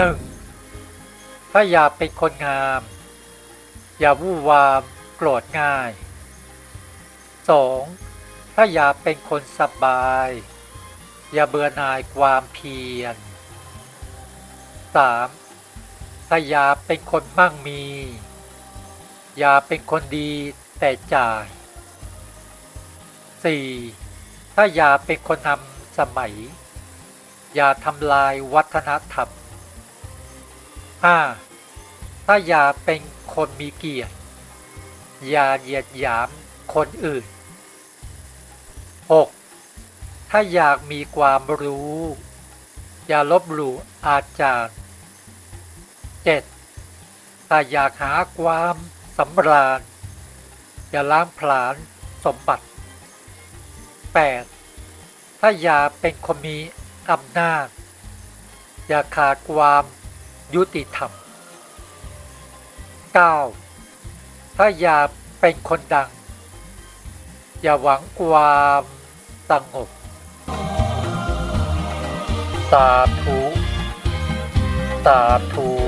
หนึ่งถ้าอยากเป็นคนงาม อย่าวู่วามโกรธง่าย 2. ถ้าอยากเป็นคนสบาย อย่าเบื่อหน่ายความเพียร 3. ถ้าอยากเป็นคนมั่งมี อย่าเป็นคนดีแต่จ่าย 4. ถ้าอยากเป็นคนนำสมัย อย่าทำลายวัฒนธรรม 5. ถ้าอยากเป็นคนมีเกียรติ อย่าเหยียดหยามคนอื่น 6. ถ้าอยากมีความรู้ อย่าลบหลู่อาจารย์ 7. ถ้าอยากหาความสำราญ อย่าล้างผลาญสมบัติ 8. ถ้าอยากเป็นคนมีอำนาจ อย่าขาดความ ยุติธรรม 9. ถ้าอยากเป็นคนดัง อย่าหวังความสงบสาธุสาธุ